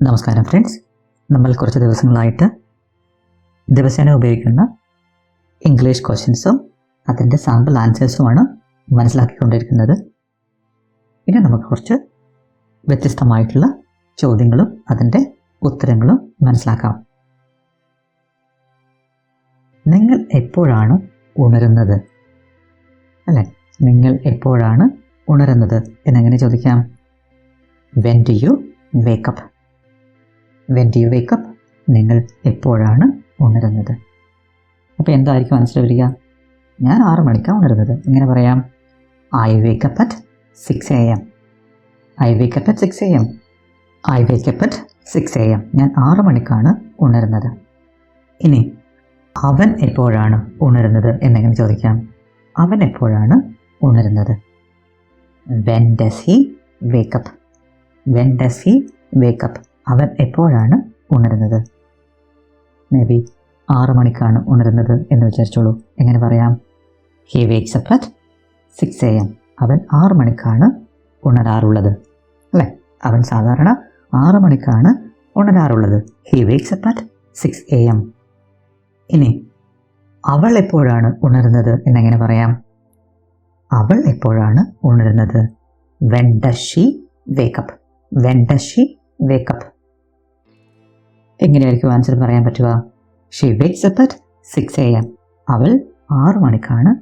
നമസ്കാരം ഫ്രണ്ട്സ് നമ്മൾ കുറച്ച് ദിവസങ്ങളായിട്ട് ദിവസേന ഉപയോഗിക്കുന്ന ഇംഗ്ലീഷ് ക്വസ്റ്റ്യൻസും അതിന്റെ സാമ്പിൾ ആൻസേഴ്സുമാണ് മനസ്സിലാക്കിക്കൊണ്ടിരിക്കുന്നത്. ഇനി നമുക്ക് കുറച്ച് വ്യത്യസ്തമായിട്ടുള്ള ചോദ്യങ്ങളും അതിന്റെ ഉത്തരങ്ങളും മനസ്സിലാക്കാം. നിങ്ങൾ എപ്പോഴാണ് ഉണരുന്നത്? അല്ലെ? നിങ്ങൾ എപ്പോഴാണ് ഉണരുന്നത്? എന്നെങ്ങനെ ചോദിക്കാം? When do you wake up when do you wake up നിങ്ങൾ എപ്പോഴാണ് ഉണരുന്നത്? അപ്പോൾ എന്തായിരിക്കും ആൻസർ വരിക? ഞാൻ ആറ് മണിക്കാണ് ഉണരുന്നത്. എങ്ങനെ പറയാം? I wake up at six A M I wake up at six A M I wake up at six A M ഞാൻ ആറ് മണിക്കാണ് ഉണരുന്നത്. ഇനി അവൻ എപ്പോഴാണ് ഉണരുന്നത് എന്നെങ്ങനെ ചോദിക്കാം? അവൻ എപ്പോഴാണ് ഉണരുന്നത്? When does he wake up when does he wake up അവൻ എപ്പോഴാണ് ഉണരുന്നത്? മേ ബി ആറ് മണിക്കാണ് ഉണരുന്നത് എന്ന് വിചാരിച്ചോളൂ. എങ്ങനെ പറയാം? He wakes up at six A M അവൻ ആറ് മണിക്കാണ് ഉണരാറുള്ളത്. അല്ലേ? അവൻ സാധാരണ ആറ് മണിക്കാണ് ഉണരാറുള്ളത്. He wakes up at six A M ഇനി അവൾ എപ്പോഴാണ് ഉണരുന്നത് എന്നെങ്ങനെ പറയാം? അവൾ എപ്പോഴാണ് ഉണരുന്നത്? When does she wake up when does she wake up എങ്ങനെയായിരിക്കും ആൻസർ പറയാൻ പറ്റുക? She wakes up at six A M അവൾ ആറ് മണിക്കാണ്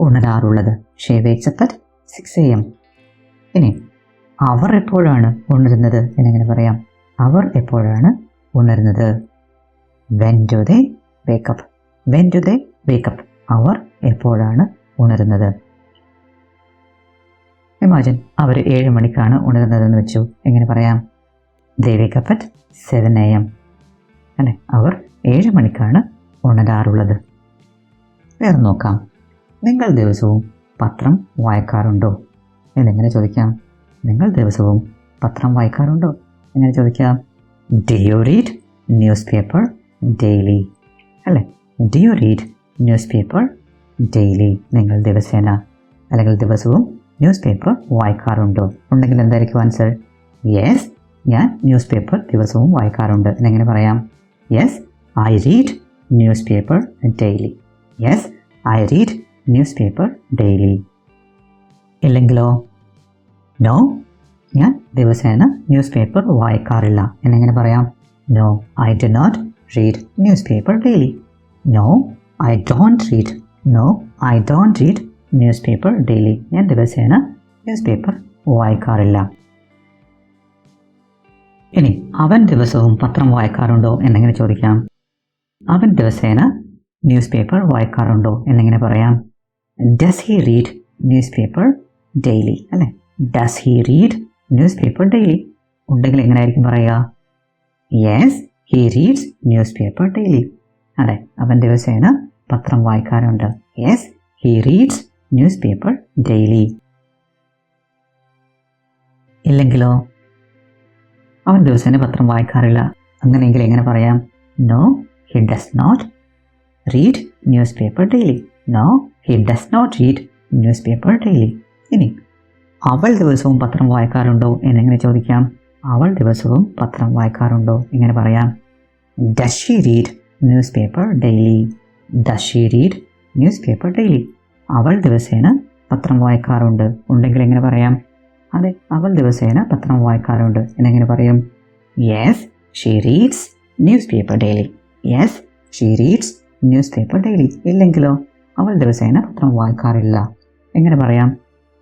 ഉണരാറുള്ളത്. She wakes up at six A M ഇനി അവർ എപ്പോഴാണ് ഉണരുന്നത്? എന്നെങ്ങനെ പറയാം? അവർ എപ്പോഴാണ് ഉണരുന്നത്? When do they wake up when do they wake up അവർ എപ്പോഴാണ് ഉണരുന്നത്? ഇമാജിൻ അവർ ഏഴ് മണിക്കാണ് ഉണരുന്നതെന്ന് വെച്ചു. എങ്ങനെ പറയാം? ദേ സെവൻ എ എം അല്ലെ? അവർ ഏഴ് മണിക്കാണ് ഉണരാറുള്ളത്. വേറെ നോക്കാം. നിങ്ങൾ ദിവസവും പത്രം വായിക്കാറുണ്ടോ? എന്നെങ്ങനെ ചോദിക്കാം? നിങ്ങൾ ദിവസവും പത്രം വായിക്കാറുണ്ടോ? എങ്ങനെ ചോദിക്കാം? Do you read newspaper daily അല്ലേ? Do you read newspaper daily നിങ്ങൾ ദിവസേന അല്ലെങ്കിൽ ദിവസവും ന്യൂസ് പേപ്പർ വായിക്കാറുണ്ടോ? ഉണ്ടെങ്കിൽ എന്തായിരിക്കും ആൻസർ യെസ് ഞാൻ ന്യൂസ് പേപ്പർ ദിവസവും വായിക്കാറുണ്ട്. എന്നെങ്ങനെ പറയാം? Yes I read newspaper daily yes I read newspaper daily ഇല്ലെങ്കിലോ? No ഞാൻ ദിവസേന ന്യൂസ് പേപ്പർ വായിക്കാറില്ല. എന്നെങ്ങനെ പറയാം? No I do not read newspaper daily no I don't read no I don't read newspaper daily ഞാൻ ദിവസേന ന്യൂസ് പേപ്പർ വായിക്കാറില്ല. ഇനി അവൻ ദിവസവും പത്രം വായിക്കാറുണ്ടോ എന്നെങ്ങനെ ചോദിക്കാം? അവൻ ദിവസേന ന്യൂസ് പേപ്പർ വായിക്കാറുണ്ടോ എന്നെങ്ങനെ പറയാം? Does he read newspaper daily അല്ലേ? Does he read newspaper daily ഉണ്ടെങ്കിൽ എങ്ങനെയായിരിക്കും പറയുക? Yes he reads newspaper daily അതെ അവൻ ദിവസേന പത്രം വായിക്കാറുണ്ട്. Yes he reads newspaper daily ഇല്ലെങ്കിലോ? അവൻ ദിവസേന പത്രം വായിക്കാറില്ല. അങ്ങനെയെങ്കിൽ എങ്ങനെ പറയാം? No he does not read newspaper daily no he does not read newspaper daily ഇനി അവൾ ദിവസവും പത്രം വായിക്കാറുണ്ടോ എന്നെങ്ങനെ ചോദിക്കാം? അവൾ ദിവസവും പത്രം വായിക്കാറുണ്ടോ ഇങ്ങനെ പറയാം? Does she read newspaper daily does she read newspaper daily അവൾ ദിവസേന പത്രം വായിക്കാറുണ്ട്. ഉണ്ടെങ്കിൽ എങ്ങനെ പറയാം? അതെ അവൾ ദിവസേന പത്രം വായിക്കാറുണ്ട്. എന്നെങ്ങനെ പറയും? Yes she reads newspaper daily yes she reads newspaper daily ഇല്ലെങ്കിലോ? അവൾ ദിവസേന പത്രം വായിക്കാറില്ല. എങ്ങനെ പറയാം?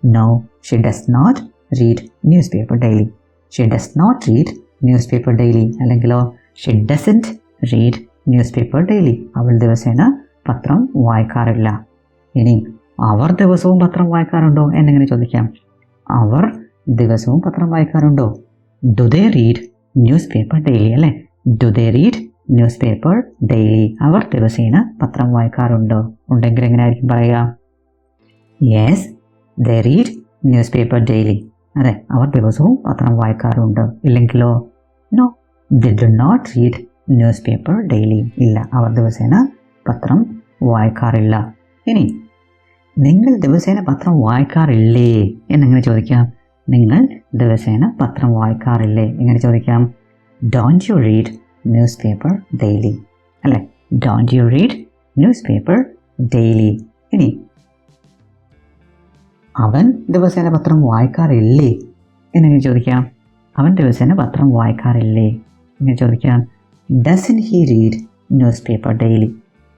No she does not read newspaper daily she does not read newspaper daily അല്ലെങ്കിലോ? She doesn't read newspaper daily അവൾ ദിവസേന പത്രം വായിക്കാറില്ല. ഇനി അവർ ദിവസവും പത്രം വായിക്കാറുണ്ടോ? എന്നെങ്ങനെ ചോദിക്കാം? അവർ ദിവസവും പത്രം വായിക്കാറുണ്ടോ? Do they read newspaper daily അല്ലേ? Do they read newspaper daily അവർ ദിവസേന പത്രം വായിക്കാറുണ്ടോ? ഉണ്ടെങ്കിൽ എങ്ങനെയായിരിക്കും പറയുക? Yes they read newspaper daily അതെ അവർ ദിവസവും പത്രം വായിക്കാറുണ്ട്. ഇല്ലെങ്കിലോ? No they do not read newspaper daily ഇല്ല അവർ ദിവസേന പത്രം വായിക്കാറില്ല. ഇനി നിങ്ങൾ ദിവസേന പത്രം വായിക്കാറില്ലേ? എന്നെങ്ങനെ ചോദിക്കാം. നിങ്ങൾ ദിവസേന പത്രം വായിക്കാറില്ലേ? ഇങ്ങനെ ചോദിക്കാം? Don't you read newspaper daily അല്ലേ? Don't you read newspaper daily ഇനി അവൻ ദിവസേന പത്രം വായിക്കാറില്ലേ? എന്നെങ്ങനെ ചോദിക്കാം? അവൻ ദിവസേന പത്രം വായിക്കാറില്ലേ? എങ്ങനെ ചോദിക്കാം? Doesn't he read newspaper daily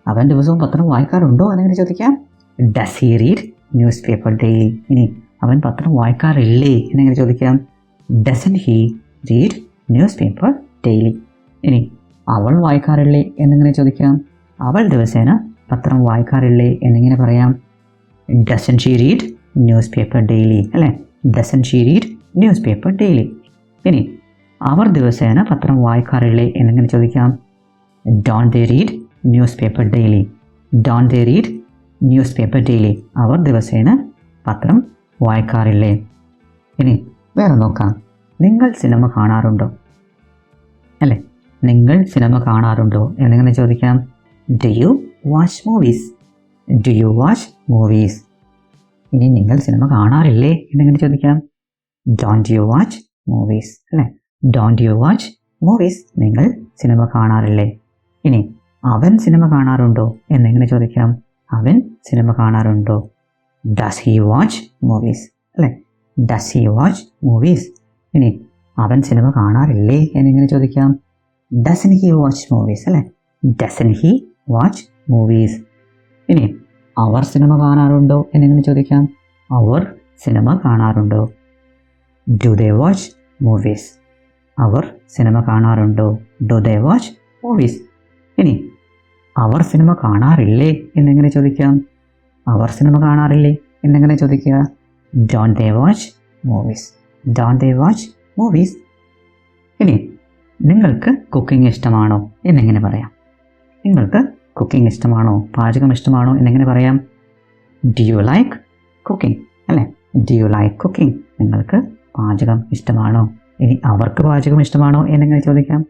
അവൻ ദിവസവും പത്രം വായിക്കാറുണ്ടോ? എന്നെങ്ങനെ ചോദിക്കാം? Does he read newspaper daily ഇനി അവൻ പത്രം വായിക്കാറില്ലേ എന്നെങ്ങനെ ചോദിക്കാം. Doesn't he read newspaper daily ഇനി അവൾ വായിക്കാറില്ലേ എന്നിങ്ങനെ ചോദിക്കാം. അവൾ ദിവസേന പത്രം വായിക്കാറില്ലേ എന്നിങ്ങനെ പറയാം. Doesn't she read newspaper daily അല്ലേ? Doesn't she read newspaper daily ഇനി അവർ ദിവസേന പത്രം വായിക്കാറില്ലേ എന്നിങ്ങനെ ചോദിക്കാം. Don't they read newspaper daily don't they read newspaper daily അവർ ദിവസേന പത്രം വായിക്കാറില്ലേ? ഇനി വേറെ നോക്കാം. നിങ്ങൾ സിനിമ കാണാറുണ്ടോ? അല്ലേ? നിങ്ങൾ സിനിമ കാണാറുണ്ടോ എന്നിങ്ങനെ ചോദിക്കാം. Do you watch movies do you watch movies ഇനി നിങ്ങൾ സിനിമ കാണാറില്ലേ എന്നിങ്ങനെ ചോദിക്കാം. ഡോണ്ട് യു വാച്ച് മൂവീസ് അല്ലേ? ഡോണ്ട് യു വാച്ച് മൂവീസ് നിങ്ങൾ സിനിമ കാണാറില്ലേ? ഇനി അവൻ സിനിമ കാണാറുണ്ടോ എന്നിങ്ങനെ ചോദിക്കാം. അവൻ സിനിമ കാണാറുണ്ടോ? ഡസ് ഹി വാച്ച് മൂവീസ് അല്ലേ? ഡസ് ഹി വാച്ച് മൂവീസ് ഇനി അവൻ സിനിമ കാണാറില്ലേ എന്നിങ്ങനെ ചോദിക്കാം. ഡസൻ ഹി വാച്ച് മൂവീസ് അല്ലേ? ഡസൻ ഹി വാച്ച് മൂവീസ് ഇനി അവർ സിനിമ കാണാറുണ്ടോ എന്നിങ്ങനെ ചോദിക്കാം. അവർ സിനിമ കാണാറുണ്ടോ? ഡു ദേ വാച്ച് മൂവീസ് അവർ സിനിമ കാണാറുണ്ടോ? ഡു ദേ വാച്ച് മൂവീസ് ഇനി അവർ സിനിമ കാണാറില്ലേ എന്നിങ്ങനെ ചോദിക്കാം. അവർ സിനിമ കാണാറില്ലേ? എന്നെങ്ങനെ ചോദിക്കുക? Don't they watch movies don't they watch movies ഇനി നിങ്ങൾക്ക് കുക്കിംഗ് ഇഷ്ടമാണോ? എന്നെങ്ങനെ പറയാം? നിങ്ങൾക്ക് കുക്കിംഗ് ഇഷ്ടമാണോ? പാചകം ഇഷ്ടമാണോ? എന്നെങ്ങനെ പറയാം? ഡു യു ലൈക്ക് കുക്കിംഗ് അല്ലേ? ഡു യു ലൈക്ക് കുക്കിംഗ് നിങ്ങൾക്ക് പാചകം ഇഷ്ടമാണോ? ഇനി അവർക്ക് പാചകം ഇഷ്ടമാണോ? എന്നെങ്ങനെ ചോദിക്കാം?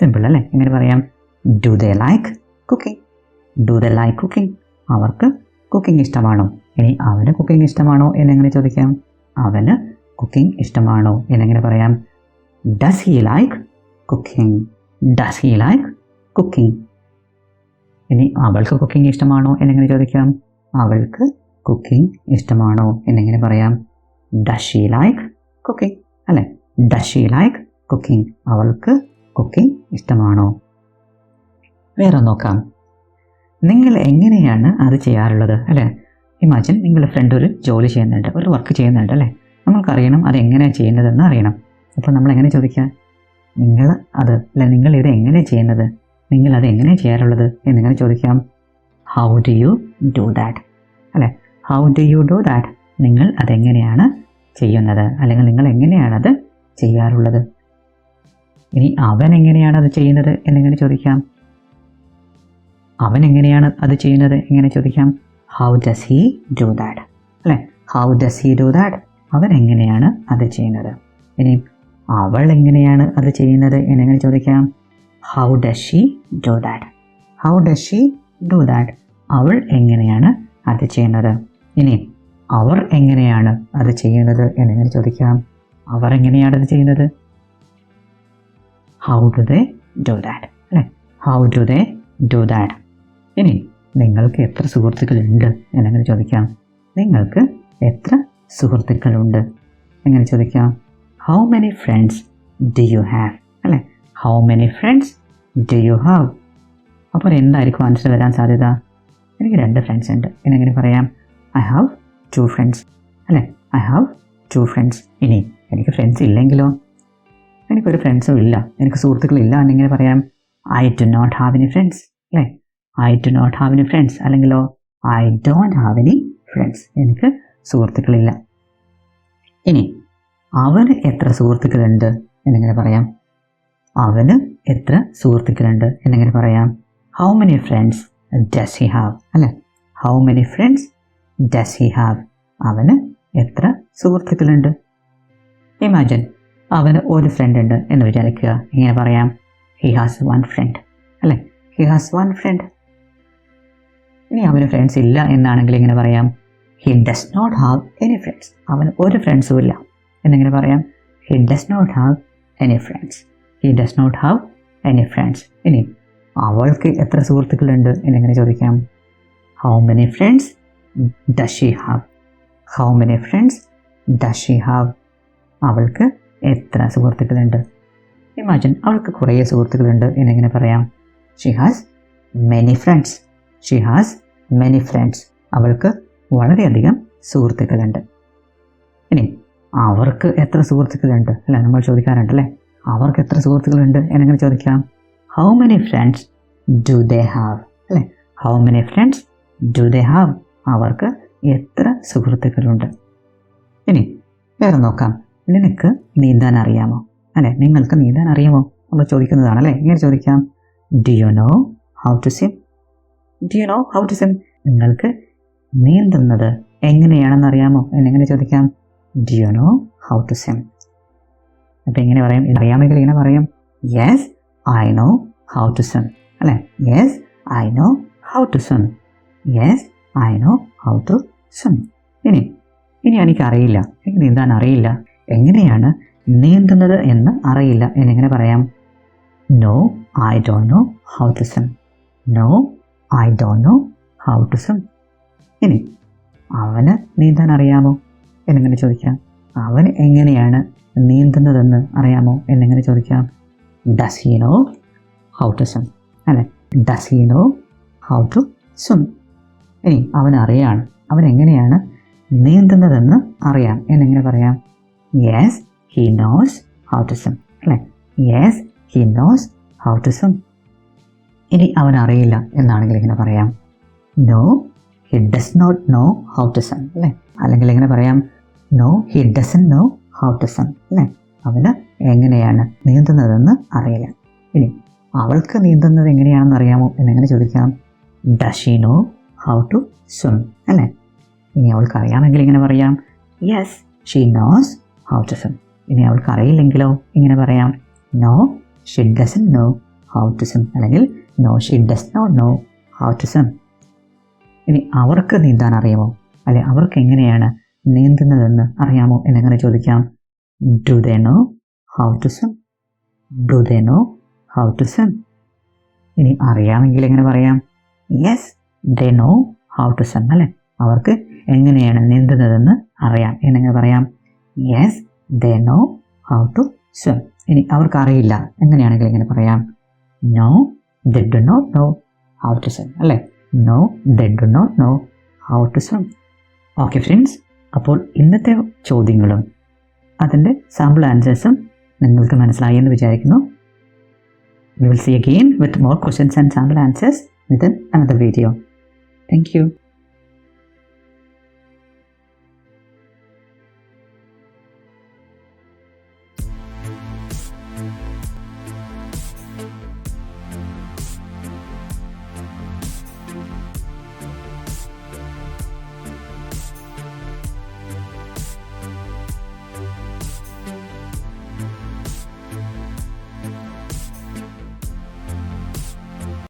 സിമ്പിൾ അല്ലേ? എങ്ങനെ പറയാം? Do they like cooking do they like cooking അവർക്ക് കുക്കിംഗ് ഇഷ്ടമാണോ? ഇനി അവന് കുക്കിംഗ് ഇഷ്ടമാണോ എന്നെങ്ങനെ ചോദിക്കാം? അവന് കുക്കിംഗ് ഇഷ്ടമാണോ എന്നെങ്ങനെ പറയാം? Does he like cooking does he like cooking ഇനി അവൾക്ക് കുക്കിംഗ് ഇഷ്ടമാണോ എന്നെങ്ങനെ ചോദിക്കാം? അവൾക്ക് കുക്കിംഗ് ഇഷ്ടമാണോ എന്നെങ്ങനെ പറയാം? ഡസ് ഷീ ലൈക്ക് കുക്കിംഗ് അല്ലേ? ഡസ് ഷീ ലൈക്ക് കുക്കിംഗ് അവൾക്ക് കുക്കിംഗ് ഇഷ്ടമാണോ? വേറെ നോക്കാം. നിങ്ങൾ എങ്ങനെയാണ് അത് ചെയ്യാറുള്ളത് അല്ലേ? ഇമാജിൻ നിങ്ങളുടെ ഫ്രണ്ട് ഒരു ജോലി ചെയ്യുന്നുണ്ട് ഒരു വർക്ക് ചെയ്യുന്നുണ്ട് അല്ലേ? നമ്മൾക്കറിയണം അത് എങ്ങനെയാണ് ചെയ്യുന്നതെന്ന് അറിയണം. അപ്പോൾ നമ്മൾ എങ്ങനെ ചോദിക്കുക? നിങ്ങൾ അത് അല്ലെ നിങ്ങൾ ഇത് എങ്ങനെയാണ് ചെയ്യുന്നത്? നിങ്ങൾ അത് എങ്ങനെ ചെയ്യാറുള്ളത് എന്നിങ്ങനെ ചോദിക്കാം. How do you do that അല്ലേ? How do you do that നിങ്ങൾ അതെങ്ങനെയാണ് ചെയ്യുന്നത്? അല്ലെങ്കിൽ നിങ്ങൾ എങ്ങനെയാണത് ചെയ്യാറുള്ളത്? ഇനി അവൻ എങ്ങനെയാണ് അത് ചെയ്യുന്നത് എന്നിങ്ങനെ ചോദിക്കാം. അവൻ എങ്ങനെയാണ് അത് ചെയ്യുന്നത്? എങ്ങനെ ചോദിക്കാം. How does he do that അല്ലേ? How does he do that അവൻ എങ്ങനെയാണ് അത് ചെയ്യുന്നത്? ഇനി അവൾ എങ്ങനെയാണ് അത് ചെയ്യുന്നത് എന്നെങ്ങനെ ചോദിക്കാം. How does she do that how does she do that അവൾ എങ്ങനെയാണ് അത് ചെയ്യുന്നത്? ഇനി അവർ എങ്ങനെയാണ് അത് ചെയ്യുന്നത് എന്നെങ്ങനെ ചോദിക്കാം. അവർ എങ്ങനെയാണ് അത് ചെയ്യുന്നത്? How do they do that അല്ലേ? How do they do that ഇനി നിങ്ങൾക്ക് എത്ര സുഹൃത്തുക്കളുണ്ട് എന്നെങ്ങനെ ചോദിക്കാം. നിങ്ങൾക്ക് എത്ര സുഹൃത്തുക്കളുണ്ട് എങ്ങനെ ചോദിക്കാം. How many friends do you have അല്ലേ? How many friends do you have അപ്പോൾ എന്തായിരിക്കും ആൻസർ വരാൻ സാധ്യത? എനിക്ക് രണ്ട് ഫ്രണ്ട്സ് ഉണ്ട്. എന്നെങ്ങനെ പറയാം? ഐ ഹാവ് ടു ഫ്രണ്ട്സ് അല്ലേ? ഐ ഹാവ് ടു ഫ്രണ്ട്സ് ഇനി എനിക്ക് ഫ്രണ്ട്സ് ഇല്ലെങ്കിലോ? എനിക്കൊരു ഫ്രണ്ട്സും ഇല്ല. എനിക്ക് സുഹൃത്തുക്കളില്ല എന്നിങ്ങനെ പറയാം. I do not have any friends അല്ലേ? I do not have any friends അല്ലെങ്കിലോ I don't have any friends എനിക്ക് സുഹൃത്തുക്കളില്ല. ഇനി അവന് എത്ര സുഹൃത്തുക്കളുണ്ട് എന്നിങ്ങനെ പറയാം. അവന് എത്ര സുഹൃത്തുക്കളുണ്ട് എന്നിങ്ങനെ പറയാം. How many friends does he have അല്ലേ? How many friends does he have അവന് എത്ര സുഹൃത്തുക്കളുണ്ട്? ഇമാജിൻ അവന് ഒരു ഫ്രണ്ട് ഉണ്ട് എന്ന് വിചാരിക്കുക. ഇങ്ങനെ പറയാം. ഹി ഹാസ് വൺ ഫ്രണ്ട് അല്ലേ? ഹി ഹാസ് വൺ ഫ്രണ്ട് ഇനി അവന് ഫ്രണ്ട്സ് ഇല്ല എന്നാണെങ്കിൽ ഇങ്ങനെ പറയാം? He does not have any friends അവന് ഒരു ഫ്രണ്ട്സും ഇല്ല എന്നിങ്ങനെ പറയാം? He does not have any friends he does not have any friends ഇനി അവൾക്ക് എത്ര സുഹൃത്തുക്കളുണ്ട് എന്നെങ്ങനെ ചോദിക്കാം? How many friends does she have how many friends does she have അവൾക്ക് എത്ര സുഹൃത്തുക്കളുണ്ട്? ഇമാജിൻ അവൾക്ക് കുറേ സുഹൃത്തുക്കളുണ്ട് എന്നെങ്ങനെ പറയാം? She has many friends she has many friends അവൾക്ക് വളരെയധികം സുഹൃത്തുക്കളുണ്ട്. ഇനി അവർക്ക് എത്ര സുഹൃത്തുക്കളുണ്ട്? അല്ല നമ്മൾ ചോദിക്കാറുണ്ട് അല്ലേ അവർക്ക് എത്ര സുഹൃത്തുക്കളുണ്ട് എന്നെങ്ങനെ ചോദിക്കാം? How many friends do they have അല്ലേ? How many friends do they have അവർക്ക് എത്ര സുഹൃത്തുക്കളുണ്ട്? ഇനി വേറെ നോക്കാം. നിനക്ക് നീന്താൻ അറിയാമോ? അല്ലെ നിങ്ങൾക്ക് നീന്താൻ അറിയാമോ? നമ്മൾ ചോദിക്കുന്നതാണ് അല്ലേ? ഇങ്ങനെ ചോദിക്കാം? Do you know how to swim you know how to swim നിങ്ങൾക്ക് നീന്തുന്നത് എങ്ങനെയാണെന്ന് അറിയാമോ എന്നെങ്ങനെ ചോദിക്കാം? Do you know how to swim അപ്പം എങ്ങനെ പറയും? അറിയാമെങ്കിൽ ഇങ്ങനെ പറയും. Yes I know how to swim അല്ലേ? Yes I know how to swim yes I know how to swim ഇനി ഇനി എനിക്കറിയില്ല. എനിക്ക് നീന്താൻ അറിയില്ല എങ്ങനെയാണ് നീന്തുന്നത് എന്ന് അറിയില്ല. എന്നെങ്ങനെ പറയാം? No I don't know how to swim no I don't know how to swim ഇനി അവന് നീന്താൻ അറിയാമോ എന്നിങ്ങനെ ചോദിക്കാം. അവൻ എങ്ങനെയാണ് നീന്തുന്നതെന്ന് അറിയാമോ? എന്നിങ്ങനെ ചോദിക്കാം. Does he know how to swim അല്ലെ? Does he know how to swim ഇനി അവൻ അറിയാണ്. അവൻ എങ്ങനെയാണ് നീന്തുന്നതെന്ന് അറിയാം. എന്നെങ്ങനെ പറയാം. Yes he knows how to swim അല്ലെ? Yes he knows how to swim ഇനി അവൻ അറിയില്ല എന്നാണെങ്കിൽ ഇങ്ങനെ പറയാം no he does not know how to swim അല്ലേ? അല്ലെങ്കിൽ ഇങ്ങനെ പറയാം no he doesn't know how to swim അല്ലേ? അവന് എങ്ങനെയാണ് നീന്തുന്നതെന്ന് അറിയില്ല. ഇനി അവൾക്ക് നീന്തുന്നത് എങ്ങനെയാണെന്ന് അറിയാമോ എന്നെങ്ങനെ ചോദിക്കാം does she know how to swim അല്ലേ? ഇനി അവൾക്ക് അറിയാമെങ്കിൽ ഇങ്ങനെ പറയാം yes she knows how to swim ഇനി അവൾക്ക് അറിയില്ലെങ്കിലോ ഇങ്ങനെ പറയാം no she doesn't know swim അല്ലെങ്കിൽ no she does not know swim ഇനി അവർക്ക് നീന്താൻ അറിയാമോ? അല്ലെ അവർക്ക് എങ്ങനെയാണ് നീന്തുന്നതെന്ന് അറിയാമോ എന്നെങ്ങനെ ചോദിക്കാം. Do they know how to swim do they know how to swim ഇനി അറിയാമെങ്കിൽ എങ്ങനെ പറയാം? Yes they know how to swim അല്ലേ? അവർക്ക് എങ്ങനെയാണ് നീന്തുന്നതെന്ന് അറിയാം എന്നെങ്ങനെ പറയാം. Yes they know how to swim ഇനി അവർക്ക് അറിയില്ല എങ്ങനെയാണെങ്കിൽ എങ്ങനെ പറയാം. No they do not know how to swim അല്ലേ? No they do not know how to swim okay friends അപ്പോൾ ഇന്നത്തെ ചോദ്യങ്ങളും അതിന്റെ സാമ്പിൾ ആൻസേഴ്സും നിങ്ങൾക്ക് മനസ്സിലായി എന്ന് വിചാരിക്കുന്നു. We will see again with more questions and sample answers with another video thank you